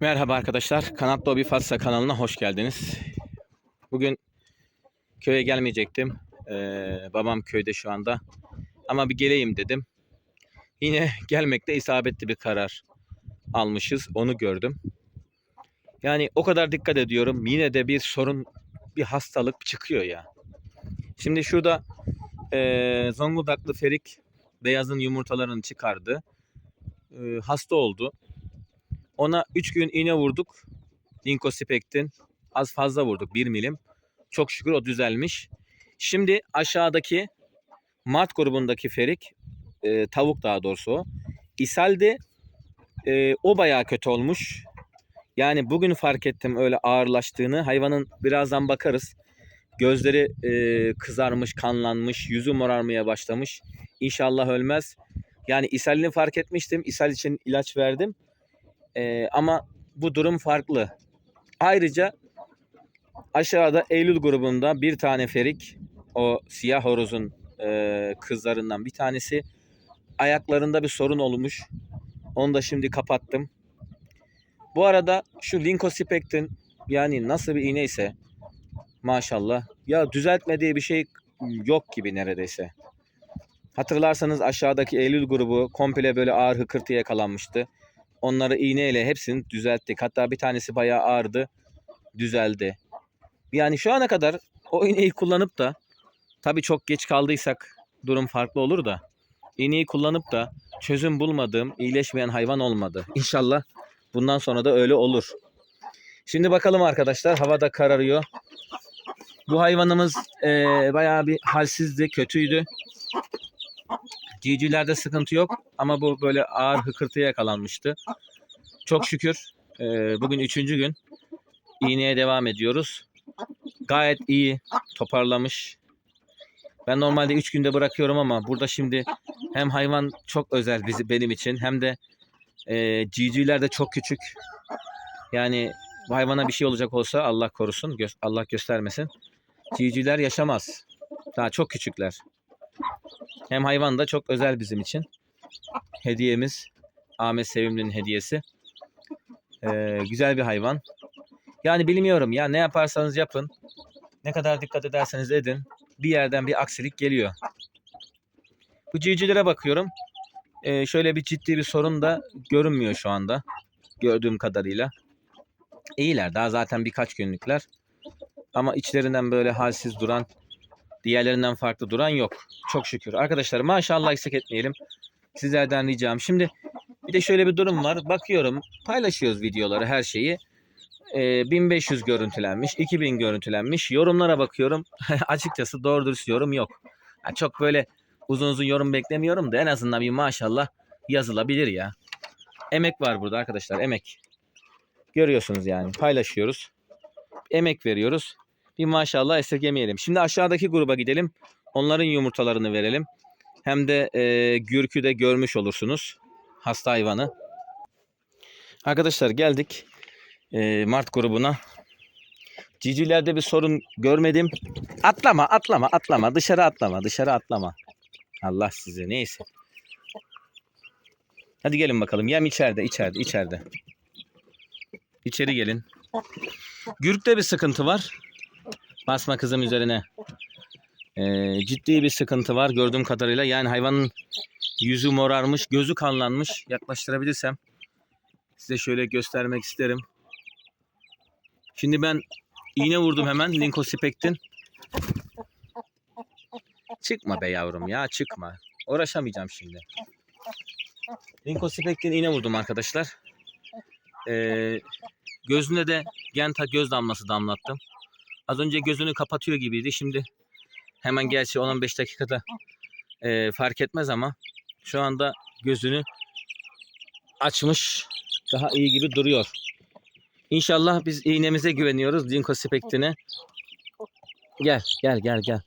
Merhaba arkadaşlar. Kanatlı Hobi Fatsa kanalına hoş geldiniz. Bugün köye gelmeyecektim. Ee, babam köyde şu anda. Ama bir geleyim dedim. Yine gelmekte isabetli bir karar almışız. Onu gördüm. Yani o kadar dikkat ediyorum. Yine de bir sorun, bir hastalık çıkıyor ya. Şimdi şurada ee, Zonguldaklı Ferik beyazın yumurtalarını çıkardı. Ee, hasta oldu. Ona 3 gün iğne vurduk. Dinkospektin. Az fazla vurduk 1 milim. Çok şükür o düzelmiş. Şimdi aşağıdaki Mart grubundaki ferik e, tavuk daha doğrusu o. İshalde e, o bayağı kötü olmuş. Yani bugün fark ettim öyle ağırlaştığını. Hayvanın birazdan bakarız. Gözleri e, kızarmış, kanlanmış, yüzü morarmaya başlamış. İnşallah ölmez. Yani ishalini fark etmiştim. İshal için ilaç verdim. Ee, ama bu durum farklı. Ayrıca aşağıda Eylül grubunda bir tane ferik o siyah horozun e, kızlarından bir tanesi ayaklarında bir sorun olmuş. Onu da şimdi kapattım. Bu arada şu Linkospekt'in yani nasıl bir iğne ise maşallah ya düzeltmediği bir şey yok gibi neredeyse. Hatırlarsanız aşağıdaki Eylül grubu komple böyle ağır hıkırtıya yakalanmıştı. Onları iğneyle hepsini düzelttik. Hatta bir tanesi bayağı ağırdı. Düzeldi. Yani şu ana kadar o iğneyi kullanıp da tabii çok geç kaldıysak durum farklı olur da iğneyi kullanıp da çözüm bulmadığım, iyileşmeyen hayvan olmadı. İnşallah bundan sonra da öyle olur. Şimdi bakalım arkadaşlar hava da kararıyor. Bu hayvanımız eee bayağı bir halsizdi, kötüydü. Civcivlerde sıkıntı yok ama bu böyle ağır hıkırtıya yakalanmıştı. Çok şükür e, bugün üçüncü gün iğneye devam ediyoruz. Gayet iyi toparlamış. Ben normalde üç günde bırakıyorum ama burada şimdi hem hayvan çok özel bizi, benim için hem de e, civcivler de çok küçük. Yani hayvana bir şey olacak olsa Allah korusun, gö- Allah göstermesin. Civcivler yaşamaz. Daha çok küçükler. Hem hayvan da çok özel bizim için. Hediyemiz. Ahmet Sevimli'nin hediyesi. Ee, güzel bir hayvan. Yani bilmiyorum ya ne yaparsanız yapın. Ne kadar dikkat ederseniz edin. Bir yerden bir aksilik geliyor. Bu civcivlere bakıyorum. Ee, şöyle bir ciddi bir sorun da görünmüyor şu anda. Gördüğüm kadarıyla. İyiler. Daha zaten birkaç günlükler. Ama içlerinden böyle halsiz duran Diğerlerinden farklı duran yok. Çok şükür. Arkadaşlar maşallah eksik etmeyelim. Sizlerden ricam. Şimdi bir de şöyle bir durum var. Bakıyorum paylaşıyoruz videoları her şeyi. Ee, 1500 görüntülenmiş, 2000 görüntülenmiş. Yorumlara bakıyorum. Açıkçası doğru dürüst yorum yok. Yani çok böyle uzun uzun yorum beklemiyorum da en azından bir maşallah yazılabilir ya. Emek var burada arkadaşlar emek. Görüyorsunuz yani paylaşıyoruz. Emek veriyoruz bir maşallah esirgemeyelim. Şimdi aşağıdaki gruba gidelim. Onların yumurtalarını verelim. Hem de e, Gürkü de görmüş olursunuz. Hasta hayvanı. Arkadaşlar geldik e, Mart grubuna. Cicilerde bir sorun görmedim. Atlama, atlama, atlama. Dışarı atlama, dışarı atlama. Allah size neyse. Hadi gelin bakalım. Yem içeride, içeride, içeride. İçeri gelin. Gürk'te bir sıkıntı var. Basma kızım üzerine. Ee, ciddi bir sıkıntı var gördüğüm kadarıyla. Yani hayvanın yüzü morarmış, gözü kanlanmış. Yaklaştırabilirsem size şöyle göstermek isterim. Şimdi ben iğne vurdum hemen Linkospekt'in. Çıkma be yavrum ya çıkma. Uğraşamayacağım şimdi. Linkospekt'in iğne vurdum arkadaşlar. Ee, gözüne de Genta göz damlası damlattım. Az önce gözünü kapatıyor gibiydi. Şimdi hemen gerçi 10-15 dakikada e, fark etmez ama şu anda gözünü açmış. Daha iyi gibi duruyor. İnşallah biz iğnemize güveniyoruz. Dinko spektine. Gel gel gel gel.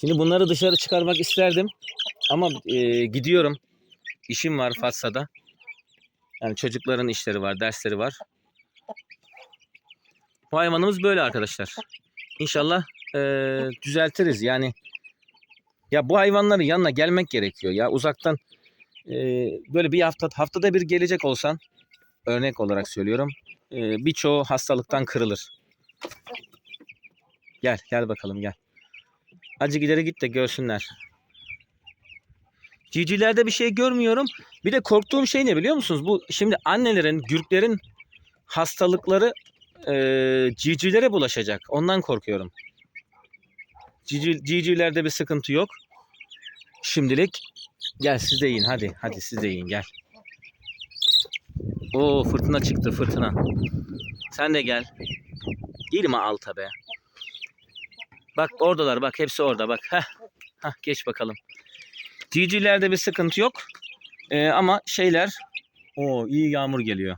Şimdi bunları dışarı çıkarmak isterdim. Ama e, gidiyorum. İşim var Fatsa'da. Yani çocukların işleri var, dersleri var. Bu hayvanımız böyle arkadaşlar. İnşallah e, düzeltiriz. Yani ya bu hayvanların yanına gelmek gerekiyor. Ya uzaktan e, böyle bir hafta haftada bir gelecek olsan örnek olarak söylüyorum. e, birçoğu hastalıktan kırılır. Gel gel bakalım gel. Acı gideri git de görsünler. Civcivlerde bir şey görmüyorum. Bir de korktuğum şey ne biliyor musunuz? Bu şimdi annelerin, gürklerin hastalıkları e, civcivlere bulaşacak. Ondan korkuyorum. Civciv, civcivlerde bir sıkıntı yok. Şimdilik gel siz de yiyin hadi. Hadi siz de yiyin gel. Oo fırtına çıktı fırtına. Sen de gel. Girme alta be. Bak oradalar bak hepsi orada bak. Heh. Heh, geç bakalım. Civcivlerde bir sıkıntı yok. Ee, ama şeyler o iyi yağmur geliyor.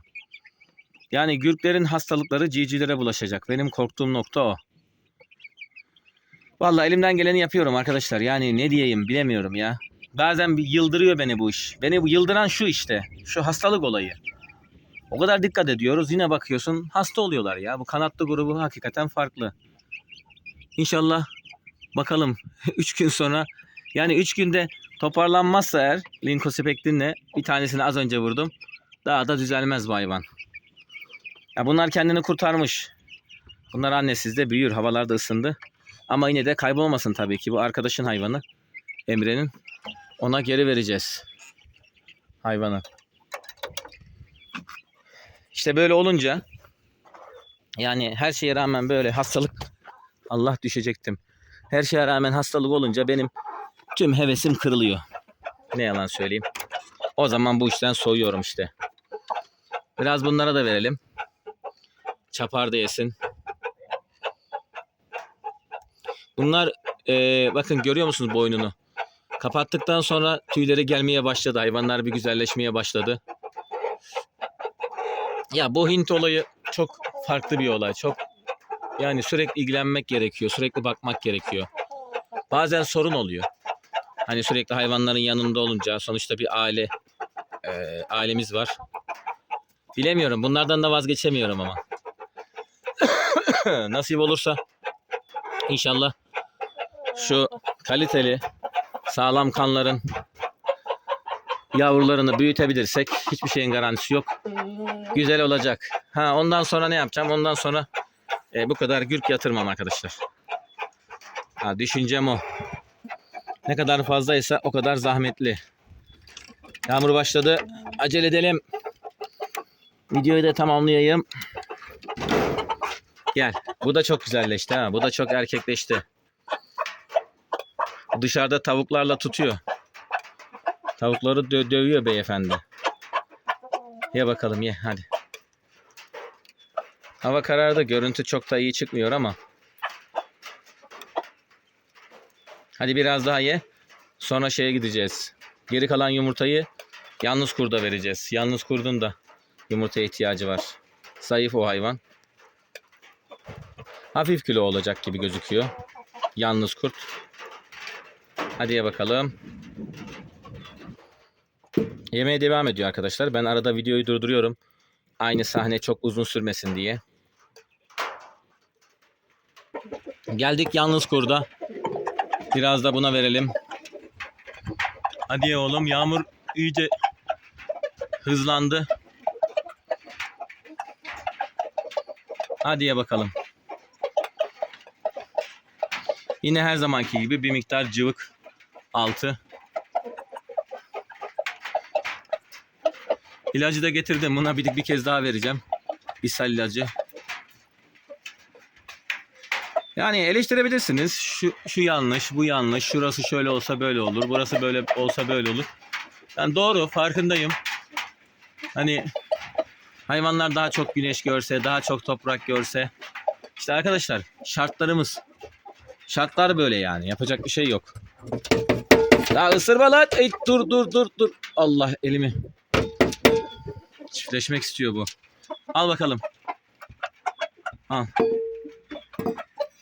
Yani gürklerin hastalıkları civcivlere bulaşacak. Benim korktuğum nokta o. Vallahi elimden geleni yapıyorum arkadaşlar. Yani ne diyeyim bilemiyorum ya. Bazen bir yıldırıyor beni bu iş. Beni bu yıldıran şu işte. Şu hastalık olayı. O kadar dikkat ediyoruz. Yine bakıyorsun hasta oluyorlar ya. Bu kanatlı grubu hakikaten farklı. İnşallah bakalım 3 gün sonra yani 3 günde toparlanmazsa eğer Linkospektin'le bir tanesini az önce vurdum. Daha da düzelmez bu hayvan. Ya bunlar kendini kurtarmış. Bunlar annesizde büyür. Havalar da ısındı. Ama yine de kaybolmasın tabii ki. Bu arkadaşın hayvanı. Emre'nin. Ona geri vereceğiz. Hayvanı. İşte böyle olunca yani her şeye rağmen böyle hastalık Allah düşecektim. Her şeye rağmen hastalık olunca benim tüm hevesim kırılıyor. Ne yalan söyleyeyim. O zaman bu işten soğuyorum işte. Biraz bunlara da verelim. Çapar da yesin. Bunlar eee, bakın görüyor musunuz boynunu? Kapattıktan sonra tüyleri gelmeye başladı. Hayvanlar bir güzelleşmeye başladı. Ya bu Hint olayı çok farklı bir olay. Çok yani sürekli ilgilenmek gerekiyor. Sürekli bakmak gerekiyor. Bazen sorun oluyor. Hani sürekli hayvanların yanında olunca sonuçta bir aile eee, ailemiz var. Bilemiyorum. Bunlardan da vazgeçemiyorum ama. Nasip olursa inşallah şu kaliteli sağlam kanların yavrularını büyütebilirsek hiçbir şeyin garantisi yok. Güzel olacak. Ha ondan sonra ne yapacağım? Ondan sonra e, bu kadar gürk yatırmam arkadaşlar. Ha, düşüncem o. Ne kadar fazlaysa o kadar zahmetli. Yağmur başladı. Acele edelim. Videoyu da tamamlayayım. Gel. Bu da çok güzelleşti ha. Bu da çok erkekleşti. Dışarıda tavuklarla tutuyor. Tavukları dö- dövüyor beyefendi. Ye bakalım ye hadi. Hava karardı. Görüntü çok da iyi çıkmıyor ama. Hadi biraz daha ye. Sonra şeye gideceğiz. Geri kalan yumurtayı yalnız kurda vereceğiz. Yalnız kurdun da yumurtaya ihtiyacı var. Zayıf o hayvan. Hafif kilo olacak gibi gözüküyor. Yalnız kurt. Hadi ye bakalım. Yemeye devam ediyor arkadaşlar. Ben arada videoyu durduruyorum. Aynı sahne çok uzun sürmesin diye. Geldik yalnız kurda. Biraz da buna verelim. Hadi ye oğlum. Yağmur iyice hızlandı. Hadi ye bakalım. Yine her zamanki gibi bir miktar cıvık altı. İlacı da getirdim. Buna bir, bir kez daha vereceğim. İshal ilacı. Yani eleştirebilirsiniz. Şu, şu yanlış, bu yanlış. Şurası şöyle olsa böyle olur. Burası böyle olsa böyle olur. Yani doğru, farkındayım. Hani hayvanlar daha çok güneş görse, daha çok toprak görse. İşte arkadaşlar şartlarımız. Şartlar böyle yani. Yapacak bir şey yok. Daha ısırma lan. Ey, dur dur dur dur. Allah elimi. Çiftleşmek istiyor bu. Al bakalım. Al.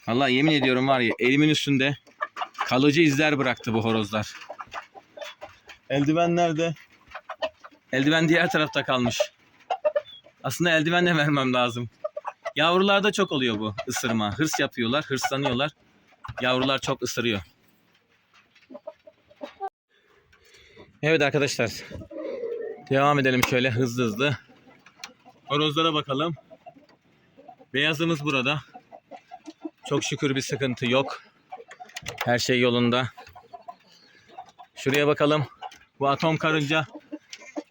Allah yemin ediyorum var ya elimin üstünde kalıcı izler bıraktı bu horozlar. Eldiven nerede? Eldiven diğer tarafta kalmış. Aslında eldiven de vermem lazım. Yavrularda çok oluyor bu ısırma. Hırs yapıyorlar, hırslanıyorlar. Yavrular çok ısırıyor. Evet arkadaşlar. Devam edelim şöyle hızlı hızlı. Horozlara bakalım. Beyazımız burada. Çok şükür bir sıkıntı yok. Her şey yolunda. Şuraya bakalım. Bu atom karınca.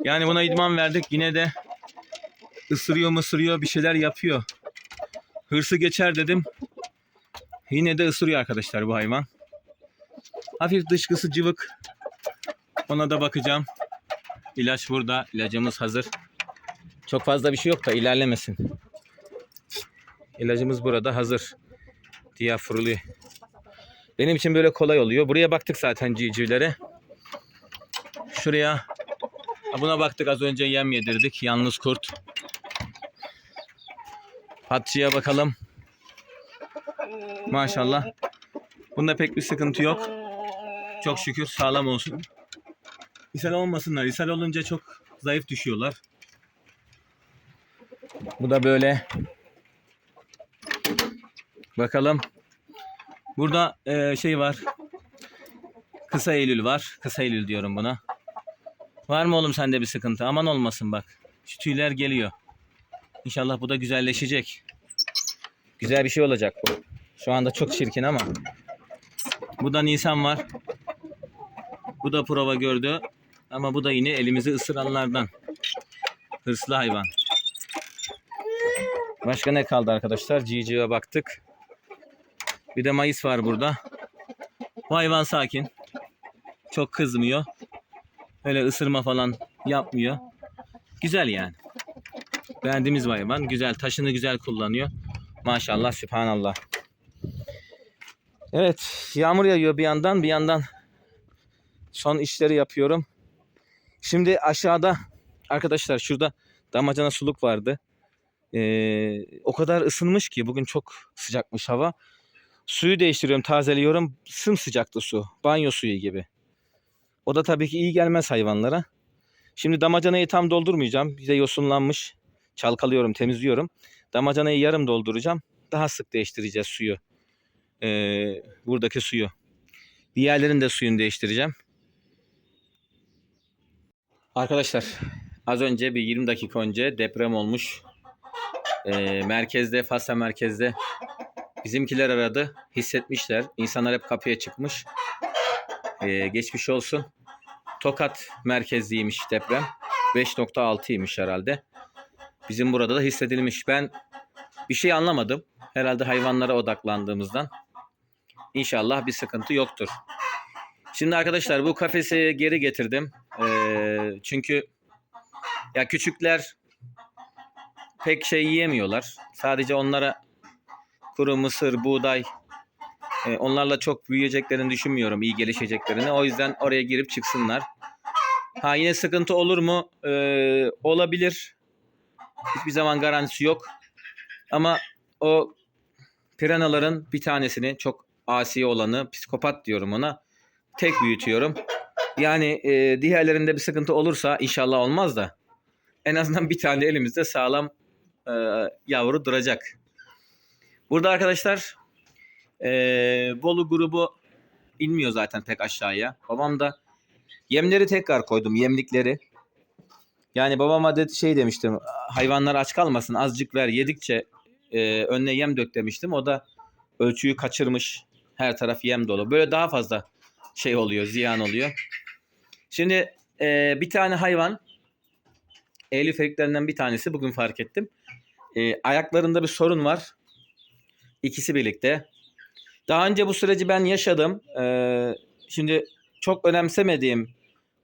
Yani buna idman verdik. Yine de ısırıyor mısırıyor bir şeyler yapıyor. Hırsı geçer dedim. Yine de ısırıyor arkadaşlar bu hayvan. Hafif dışkısı cıvık. Ona da bakacağım. İlaç burada. İlacımız hazır. Çok fazla bir şey yok da ilerlemesin. İlacımız burada hazır. Diyafruli. Benim için böyle kolay oluyor. Buraya baktık zaten civcivlere. Şuraya buna baktık az önce yem yedirdik. Yalnız kurt. Patçıya bakalım. Maşallah. Bunda pek bir sıkıntı yok. Çok şükür sağlam olsun. İshal olmasınlar. İshal olunca çok zayıf düşüyorlar. Bu da böyle. Bakalım. Burada eee, şey var. Kısa Eylül var. Kısa Eylül diyorum buna. Var mı oğlum sende bir sıkıntı? Aman olmasın bak. Şu tüyler geliyor. İnşallah bu da güzelleşecek. Güzel bir şey olacak bu. Şu anda çok çirkin ama. Bu da Nisan var. Bu da prova gördü. Ama bu da yine elimizi ısıranlardan. Hırslı hayvan. Başka ne kaldı arkadaşlar? Civciv'e baktık. Bir de Mayıs var burada. Bu hayvan sakin. Çok kızmıyor. Öyle ısırma falan yapmıyor. Güzel yani. Beğendiğimiz hayvan. Güzel. Taşını güzel kullanıyor. Maşallah. Sübhanallah. Evet. Yağmur yağıyor bir yandan. Bir yandan son işleri yapıyorum. Şimdi aşağıda arkadaşlar şurada damacana suluk vardı. Ee, o kadar ısınmış ki bugün çok sıcakmış hava. Suyu değiştiriyorum, tazeliyorum. Sımsıcaktı su. Banyo suyu gibi. O da tabii ki iyi gelmez hayvanlara. Şimdi damacanayı tam doldurmayacağım. Bir de yosunlanmış. Çalkalıyorum, temizliyorum. Damacanayı yarım dolduracağım. Daha sık değiştireceğiz suyu. Ee, buradaki suyu. Diğerlerin de suyunu değiştireceğim. Arkadaşlar az önce bir 20 dakika önce deprem olmuş. Ee, merkezde, Fasla merkezde bizimkiler aradı. Hissetmişler. İnsanlar hep kapıya çıkmış. Ee, geçmiş olsun. Tokat merkezliymiş deprem. 5.6'ymış herhalde. Bizim burada da hissedilmiş. Ben bir şey anlamadım. Herhalde hayvanlara odaklandığımızdan. İnşallah bir sıkıntı yoktur. Şimdi arkadaşlar bu kafesi geri getirdim. Ee, çünkü ya küçükler pek şey yiyemiyorlar. Sadece onlara kuru mısır, buğday e, onlarla çok büyüyeceklerini düşünmüyorum. iyi gelişeceklerini. O yüzden oraya girip çıksınlar. Ha yine sıkıntı olur mu? Ee, olabilir. Hiçbir zaman garantisi yok. Ama o piranaların bir tanesini çok asi olanı psikopat diyorum ona. Tek büyütüyorum. Yani e, diğerlerinde bir sıkıntı olursa inşallah olmaz da en azından bir tane elimizde sağlam e, yavru duracak. Burada arkadaşlar e, Bolu grubu inmiyor zaten pek aşağıya. Babam da yemleri tekrar koydum yemlikleri. Yani babama dedi şey demiştim hayvanlar aç kalmasın azıcık ver yedikçe e, önüne yem dök demiştim. O da ölçüyü kaçırmış. Her taraf yem dolu. Böyle daha fazla şey oluyor ziyan oluyor. Şimdi e, bir tane hayvan Elif eriklerinden bir tanesi bugün fark ettim. E, ayaklarında bir sorun var. İkisi birlikte. Daha önce bu süreci ben yaşadım. E, şimdi çok önemsemediğim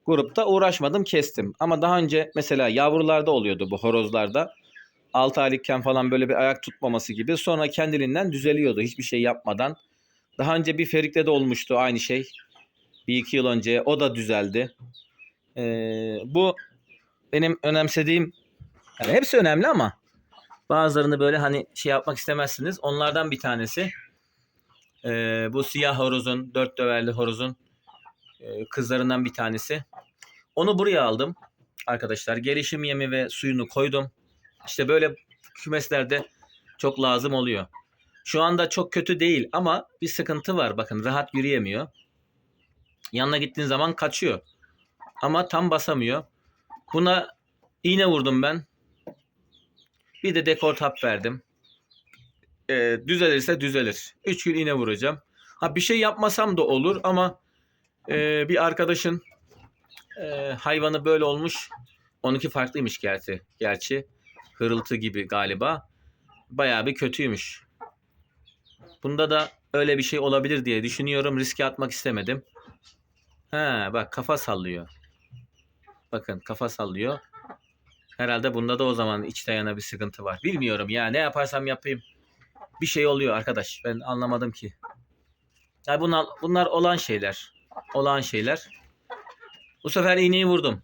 grupta uğraşmadım kestim. Ama daha önce mesela yavrularda oluyordu bu horozlarda. 6 aylıkken falan böyle bir ayak tutmaması gibi. Sonra kendiliğinden düzeliyordu hiçbir şey yapmadan. Daha önce bir ferikte de olmuştu aynı şey. Bir iki yıl önce o da düzeldi. Ee, bu benim önemsediğim yani hepsi önemli ama bazılarını böyle hani şey yapmak istemezsiniz. Onlardan bir tanesi ee, bu siyah horozun, dört döverli horozun e, kızlarından bir tanesi. Onu buraya aldım arkadaşlar. Gelişim yemi ve suyunu koydum. İşte böyle kümeslerde çok lazım oluyor. Şu anda çok kötü değil ama bir sıkıntı var. Bakın rahat yürüyemiyor. Yanına gittiğin zaman kaçıyor. Ama tam basamıyor. Buna iğne vurdum ben. Bir de dekor tap verdim. e, düzelirse düzelir. 3 gün iğne vuracağım. Ha bir şey yapmasam da olur ama e, bir arkadaşın e, hayvanı böyle olmuş. Onunki farklıymış gerçi. Gerçi hırıltı gibi galiba. Bayağı bir kötüymüş. Bunda da öyle bir şey olabilir diye düşünüyorum. Riske atmak istemedim. Ha bak kafa sallıyor. Bakın kafa sallıyor. Herhalde bunda da o zaman içte yana bir sıkıntı var. Bilmiyorum ya ne yaparsam yapayım. Bir şey oluyor arkadaş. Ben anlamadım ki. Ya bunlar, bunlar olan şeyler. Olan şeyler. Bu sefer iğneyi vurdum.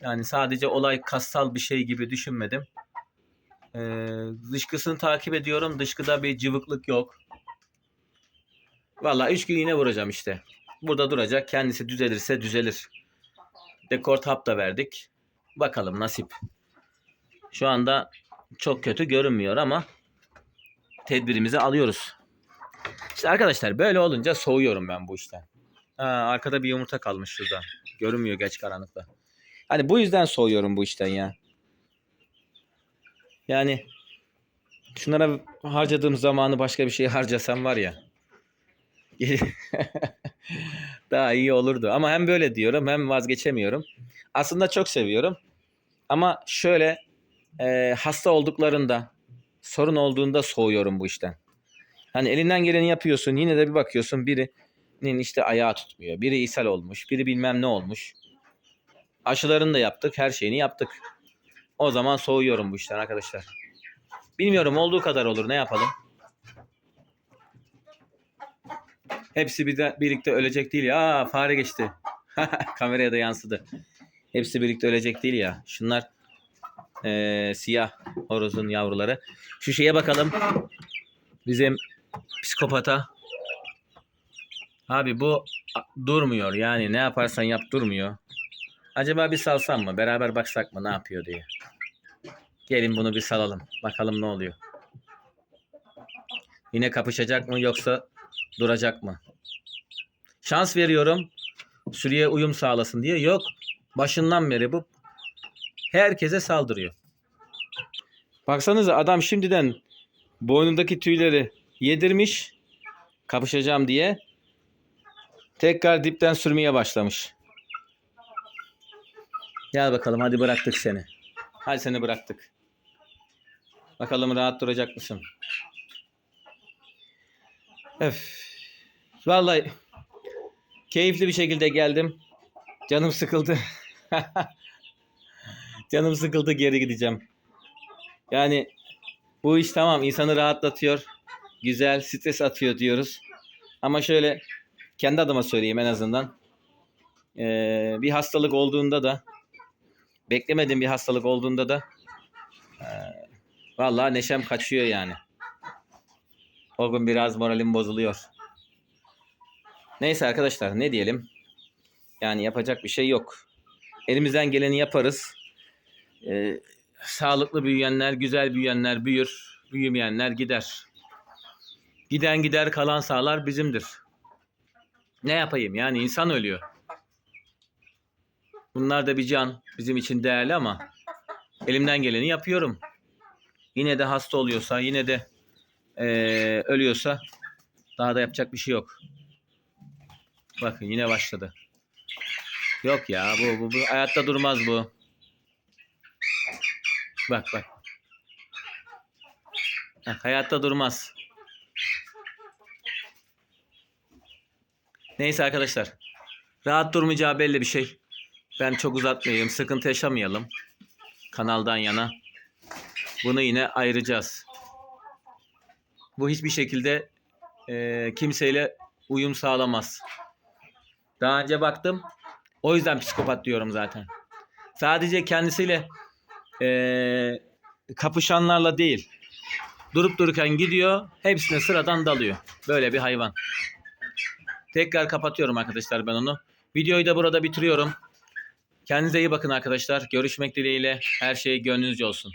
Yani sadece olay kassal bir şey gibi düşünmedim. Ee, dışkısını takip ediyorum. Dışkıda bir cıvıklık yok. Vallahi 3 gün iğne vuracağım işte. Burada duracak. Kendisi düzelirse düzelir. Dekort hap da verdik. Bakalım nasip. Şu anda çok kötü görünmüyor ama tedbirimizi alıyoruz. İşte arkadaşlar böyle olunca soğuyorum ben bu işten. Ha, arkada bir yumurta kalmış şurada. Görünmüyor geç karanlıkta. Hani bu yüzden soğuyorum bu işten ya. Yani şunlara harcadığım zamanı başka bir şeye harcasam var ya. daha iyi olurdu. Ama hem böyle diyorum hem vazgeçemiyorum. Aslında çok seviyorum. Ama şöyle e, hasta olduklarında sorun olduğunda soğuyorum bu işten. Hani elinden geleni yapıyorsun yine de bir bakıyorsun birinin işte ayağı tutmuyor. Biri ishal olmuş. Biri bilmem ne olmuş. Aşılarını da yaptık. Her şeyini yaptık. O zaman soğuyorum bu işten arkadaşlar. Bilmiyorum olduğu kadar olur ne yapalım. Hepsi bir de, birlikte ölecek değil ya. Aa, fare geçti. Kameraya da yansıdı. Hepsi birlikte ölecek değil ya. Şunlar eee, siyah horozun yavruları. Şu şeye bakalım. Bizim psikopata. Abi bu durmuyor. Yani ne yaparsan yap durmuyor. Acaba bir salsam mı? Beraber baksak mı ne yapıyor diye. Gelin bunu bir salalım. Bakalım ne oluyor. Yine kapışacak mı yoksa duracak mı? Şans veriyorum. Sürüye uyum sağlasın diye. Yok. Başından beri bu herkese saldırıyor. Baksanıza adam şimdiden boynundaki tüyleri yedirmiş kapışacağım diye. Tekrar dipten sürmeye başlamış. Gel bakalım hadi bıraktık seni. Hadi seni bıraktık. Bakalım rahat duracak mısın? Öf. Vallahi keyifli bir şekilde geldim. Canım sıkıldı. Canım sıkıldı geri gideceğim. Yani bu iş tamam insanı rahatlatıyor. Güzel stres atıyor diyoruz. Ama şöyle kendi adıma söyleyeyim en azından. Ee, bir hastalık olduğunda da beklemediğim bir hastalık olduğunda da ee, vallahi neşem kaçıyor yani. O gün biraz moralim bozuluyor. Neyse arkadaşlar ne diyelim. Yani yapacak bir şey yok. Elimizden geleni yaparız. Ee, sağlıklı büyüyenler, güzel büyüyenler büyür. Büyümeyenler gider. Giden gider kalan sağlar bizimdir. Ne yapayım yani insan ölüyor. Bunlar da bir can bizim için değerli ama elimden geleni yapıyorum. Yine de hasta oluyorsa yine de eee, ölüyorsa daha da yapacak bir şey yok. Bakın yine başladı. Yok ya bu, bu, bu hayatta durmaz bu. Bak bak. Heh, hayatta durmaz. Neyse arkadaşlar. Rahat durmayacağı belli bir şey. Ben çok uzatmayayım. Sıkıntı yaşamayalım. Kanaldan yana. Bunu yine ayıracağız. Bu hiçbir şekilde e, kimseyle uyum sağlamaz. Daha önce baktım. O yüzden psikopat diyorum zaten. Sadece kendisiyle e, kapışanlarla değil. Durup dururken gidiyor. Hepsine sıradan dalıyor. Böyle bir hayvan. Tekrar kapatıyorum arkadaşlar ben onu. Videoyu da burada bitiriyorum. Kendinize iyi bakın arkadaşlar. Görüşmek dileğiyle. Her şey gönlünüzce olsun.